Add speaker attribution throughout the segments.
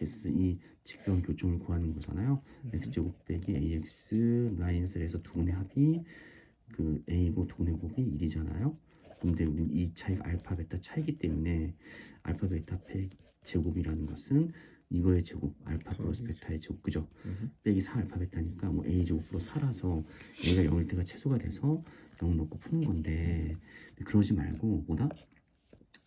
Speaker 1: 루트 이 직선 교점을 구하는 거잖아요. x 제곱 빼기 ax 마이너스에서 두분의 합이 그 a고 두분의 곱이 1이잖아요. 근데 우리 이 차이가 알파 베타 차이기 때문에 알파 베타 팩 제곱이라는 것은 이거의 제곱 알파 플러스 베타의 제곱 그죠?
Speaker 2: 음.
Speaker 1: 빼기 4 알파 베타니까 뭐 a 제곱 플러스 4라서 a가 0일 때가 최소가 돼서 0 넣고 푸는 건데 그러지 말고 뭐다?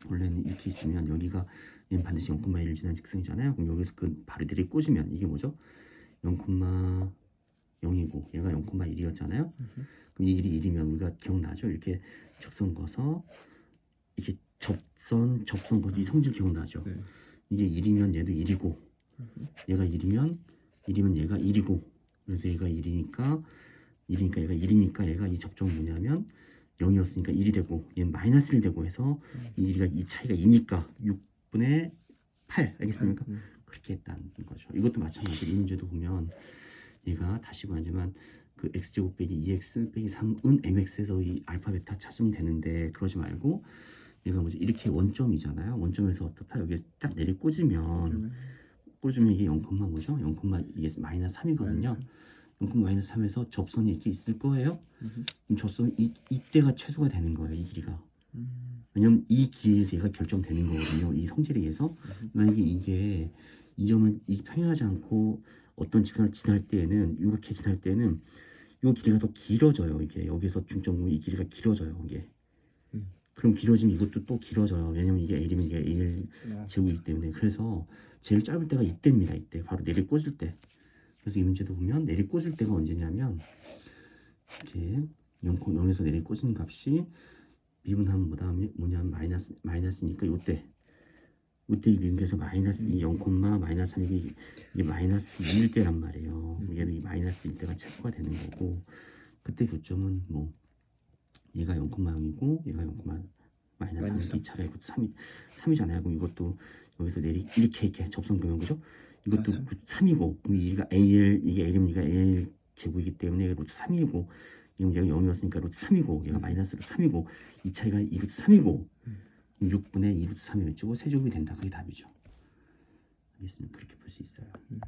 Speaker 1: 원래는 이렇게 있으면 여기가 얘는 반드시 0,1을 지난 직선이잖아요. 그럼 여기서 그 내리 꽂으면 이게 뭐죠? 0,0이고 얘가 0,1이었잖아요. 그럼 이 길이 1이면 우리가 기억나죠? 이렇게 trực선 거서 이렇게 접선 접선 거이 성질 기억나죠?
Speaker 2: 네.
Speaker 1: 이게 1이면 얘도 1이고 얘가 1이면 1이면 얘가 1이고 그래서 얘가 1이니까 1이니까 얘가 1이니까 얘가 이 접점은 뭐냐면 0이었으니까 1이 되고 얘는 마이너스 1 되고 해서 이 길이가 이 차이가 2니까 6분의 8 알겠습니까?
Speaker 2: 음.
Speaker 1: 그렇게 했다는 거죠. 이것도 마찬가지로 이 문제도 보면 얘가 다시 말하지만 그 x제곱 빼기 2x 빼기 3은 mx에서 이 알파 베타 찾으면 되는데 그러지 말고 얘가 뭐지 이렇게 원점이잖아요. 원점에서 어떻다 여기 딱 내리 꽂으면
Speaker 2: 그러면
Speaker 1: 꽂으면 이게 0, 뭐죠? 0, 이게 마이너스 3이거든요. 0, 마이너스 3에서 접선이 이렇게 있을 거예요.
Speaker 2: 음.
Speaker 1: 그럼 접선 이 이때가 최소가 되는 거예요. 이 길이가.
Speaker 2: 음.
Speaker 1: 왜냐면 이 길이에서 얘가 결정되는 거거든요. 이 성질에 의해서 만약에 이게 이 점을 이 평행하지 않고 어떤 직선을 지날 때에는 이렇게 지날 때는 이 길이가 더 길어져요. 이게 여기서 중점 보면 이 길이가 길어져요. 이게.
Speaker 2: 음.
Speaker 1: 그럼 길어지면 이것도 또 길어져요. 왜냐면 이게 L이면 이게 L
Speaker 2: 아,
Speaker 1: 제곱이기 때문에 그래서 제일 짧을 때가 이때입니다. 이때 바로 내리 꽂을 때. 그래서 이 문제도 보면 내리 꽂을 때가 언제냐면 이렇게 0, 0에서 내리 꽂은 값이 미분하면 뭐다 뭐냐면 마이너스 마이너스니까 요때 요때 이 미분에서 마이너스 이 0, 마이너스 3 이게, 마이너스 2일 때란 말이에요. 얘도 이 마이너스 1 때가 최소가 되는 거고 그때 교점은 뭐 얘가 0,0이고 얘가 0, 마이너스 3
Speaker 2: 마이너스
Speaker 1: 이 차가 이것도 3이 3이잖아요. 그럼 이것도 여기서 내리 이렇게 이렇게 접선 그면 그죠? 이것도
Speaker 2: 맞아요.
Speaker 1: 3이고 그럼 얘가 AL 이게 얘가 AL 제곱이기 때문에 얘가 루트 3이고 지금 얘가 0이었으니까 루트 3이고 얘가
Speaker 2: 음.
Speaker 1: 마이너스 루트 3이고 이 차이가 2 루트 3이고
Speaker 2: 음.
Speaker 1: 6분의 2 루트 3이 왼쪽고 세제곱이 된다. 그게 답이죠. 알겠습니다. 그렇게 볼 수 있어요.
Speaker 2: 음.